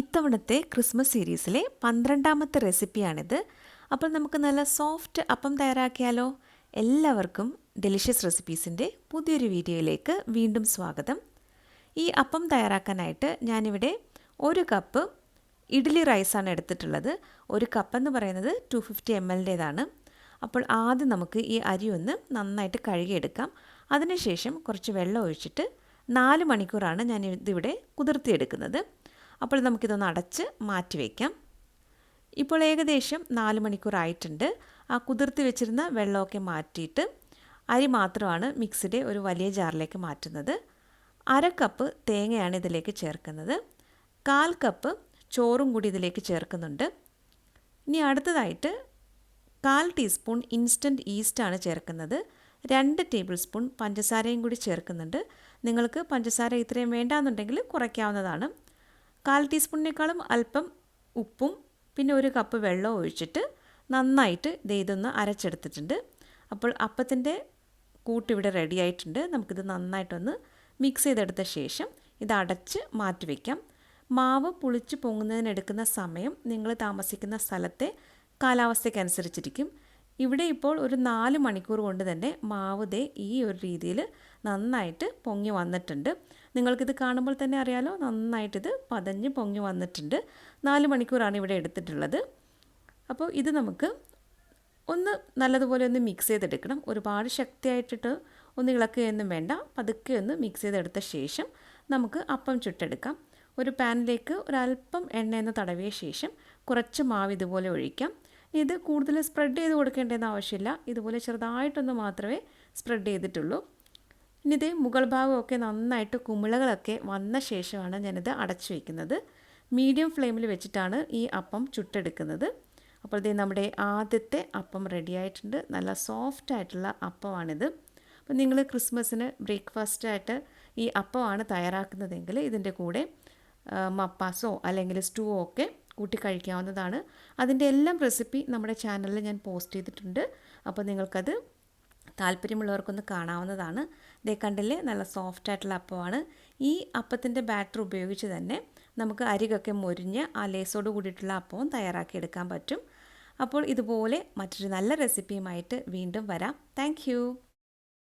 ഇത്തവണത്തെ ക്രിസ്മസ് സീരീസിലെ പന്ത്രണ്ടാമത്തെ റെസിപ്പിയാണിത്. അപ്പോൾ നമുക്ക് നല്ല സോഫ്റ്റ് അപ്പം തയ്യാറാക്കിയാലോ? എല്ലാവർക്കും ഡെലിഷ്യസ് റെസിപ്പീസിന്റെ പുതിയൊരു വീഡിയോയിലേക്ക് വീണ്ടും സ്വാഗതം. ഈ അപ്പം തയ്യാറാക്കാനായിട്ട് ഞാനിവിടെ ഒരു കപ്പ് ഇഡ്ഡലി റൈസാണ് എടുത്തിട്ടുള്ളത്. ഒരു കപ്പ് എന്ന് പറയുന്നത് ടു ഫിഫ്റ്റി എം എല്ലിന്റേതാണ് അപ്പോൾ ആദ്യം നമുക്ക് ഈ അരി ഒന്ന് നന്നായിട്ട് കഴുകിയെടുക്കാം. അതിനുശേഷം കുറച്ച് വെള്ളം ഒഴിച്ചിട്ട് നാല് മണിക്കൂറാണ് ഞാൻ ഇതിവിടെ കുതിർത്തിയെടുക്കുന്നത്. അപ്പോൾ നമുക്കിതൊന്ന് അടച്ച് മാറ്റി വയ്ക്കാം ഇപ്പോൾ ഏകദേശം നാല് മണിക്കൂറായിട്ടുണ്ട്. ആ കുതിർത്തി വെച്ചിരുന്ന വെള്ളമൊക്കെ മാറ്റിയിട്ട് അരി മാത്രമാണ് മിക്സിയുടെ ഒരു വലിയ ജാറിലേക്ക് മാറ്റുന്നത്. അര കപ്പ് തേങ്ങയാണ് ഇതിലേക്ക് ചേർക്കുന്നത്. കാൽ കപ്പ് ചോറും കൂടി ഇതിലേക്ക് ചേർക്കുന്നുണ്ട്. ഇനി അടുത്തതായിട്ട് കാൽ ടീസ്പൂൺ ഇൻസ്റ്റന്റ് ഈസ്റ്റാണ് ചേർക്കുന്നത്. രണ്ട് ടേബിൾ സ്പൂൺ പഞ്ചസാരയും കൂടി ചേർക്കുന്നുണ്ട്. നിങ്ങൾക്ക് പഞ്ചസാര ഇത്രയും വേണ്ടാന്നുണ്ടെങ്കിൽ കുറയ്ക്കാവുന്നതാണ്. കാൽ ടീസ്പൂണിനേക്കാളും അല്പം ഉപ്പും പിന്നെ ഒരു കപ്പ് വെള്ളം ഒഴിച്ചിട്ട് നന്നായിട്ട് ഇതൊന്ന് അരച്ചെടുത്തിട്ടുണ്ട്. അപ്പോൾ അപ്പത്തിന്റെ കൂട്ടിവിടെ റെഡി ആയിട്ടുണ്ട്. നമുക്കിത് നന്നായിട്ടൊന്ന് മിക്സ് ചെയ്തെടുത്ത ശേഷം ഇത് അടച്ച് മാറ്റി വയ്ക്കാം മാവ് പുളിച്ച് പൊങ്ങുന്നതിനെടുക്കുന്ന സമയം നിങ്ങൾ താമസിക്കുന്ന സ്ഥലത്തെ കാലാവസ്ഥയ്ക്കനുസരിച്ചിരിക്കും. ഇവിടെ ഇപ്പോൾ ഒരു നാല് മണിക്കൂർ കൊണ്ട് തന്നെ മാവ് ദേ ഈ ഒരു രീതിയിൽ നന്നായിട്ട് പൊങ്ങി വന്നിട്ടുണ്ട്. നിങ്ങൾക്കിത് കാണുമ്പോൾ തന്നെ അറിയാലോ നന്നായിട്ടിത് പതഞ്ഞ് പൊങ്ങി വന്നിട്ടുണ്ട്. നാല് മണിക്കൂറാണ് ഇവിടെ എടുത്തിട്ടുള്ളത്. അപ്പോൾ ഇത് നമുക്ക് ഒന്ന് നല്ലതുപോലെ ഒന്ന് മിക്സ് ചെയ്തെടുക്കണം. ഒരുപാട് ശക്തിയായിട്ടിട്ട് ഒന്ന് ഇളക്കുകയൊന്നും വേണ്ട. പതുക്കെ ഒന്ന് മിക്സ് ചെയ്തെടുത്ത ശേഷം നമുക്ക് അപ്പം ചുട്ടെടുക്കാം. ഒരു പാനിലേക്ക് ഒരല്പം എണ്ണയെന്ന് തടവിയ ശേഷം കുറച്ച് മാവ് ഇതുപോലെ ഒഴിക്കാം. ഇത് കൂടുതൽ സ്പ്രെഡ് ചെയ്ത് കൊടുക്കേണ്ടതെന്ന് ആവശ്യമില്ല. ഇതുപോലെ ചെറുതായിട്ടൊന്ന് മാത്രമേ സ്പ്രെഡ് ചെയ്തിട്ടുള്ളൂ. ഇനി ഇത് മുകൾ ഭാഗമൊക്കെ നന്നായിട്ട് കുമിളകളൊക്കെ വന്ന ശേഷമാണ് ഞാനിത് അടച്ചു വയ്ക്കുന്നത് മീഡിയം ഫ്ലെയിമിൽ വെച്ചിട്ടാണ് ഈ അപ്പം ചുട്ടെടുക്കുന്നത്. അപ്പോൾ ഇത് നമ്മുടെ ആദ്യത്തെ അപ്പം റെഡി ആയിട്ടുണ്ട്. നല്ല സോഫ്റ്റ് ആയിട്ടുള്ള അപ്പമാണിത്. അപ്പോൾ നിങ്ങൾ ക്രിസ്മസിന് ബ്രേക്ക്ഫാസ്റ്റായിട്ട് ഈ അപ്പമാണ് തയ്യാറാക്കുന്നതെങ്കിൽ ഇതിന്റെ കൂടെ മപ്പാസോ അല്ലെങ്കിൽ സ്റ്റൂവോ ഒക്കെ കൂട്ടി കഴിക്കാവുന്നതാണ്. അതിന്റെ എല്ലാം റെസിപ്പി നമ്മുടെ ചാനലിൽ ഞാൻ പോസ്റ്റ് ചെയ്തിട്ടുണ്ട്. അപ്പോൾ നിങ്ങൾക്കത് താല്പര്യമുള്ളവർക്കൊന്ന് കാണാവുന്നതാണ്. ഇതേ കണ്ടില്ലേ? നല്ല സോഫ്റ്റ് ആയിട്ടുള്ള അപ്പമാണ്. ഈ അപ്പത്തിന്റെ ബാറ്റർ ഉപയോഗിച്ച് തന്നെ നമുക്ക് അരികൊക്കെ മുരിഞ്ഞ് ആ ലേസോട് കൂടിയിട്ടുള്ള അപ്പവും തയ്യാറാക്കിയെടുക്കാൻ പറ്റും. അപ്പോൾ ഇതുപോലെ മറ്റൊരു നല്ല റെസിപ്പിയുമായിട്ട് വീണ്ടും വരാം. താങ്ക്